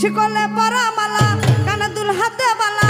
শিকলে পরামালা কানাদুল হাতে বালা।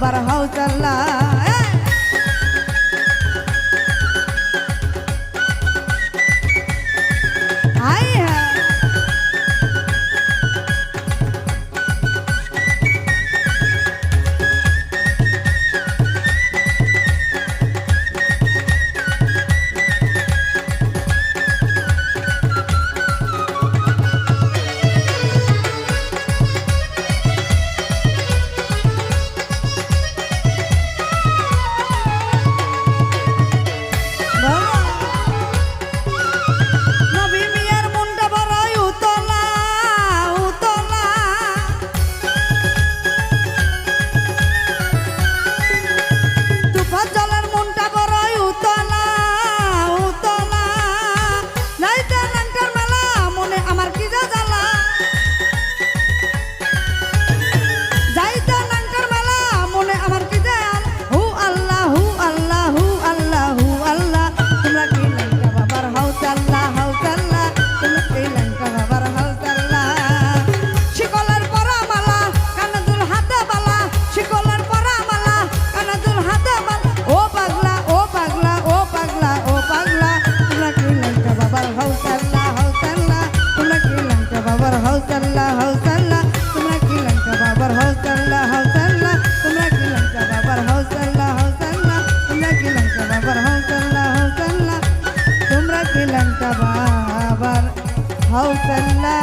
আবার হাউসাল্লা లంక బాబర్ హౌసల్లా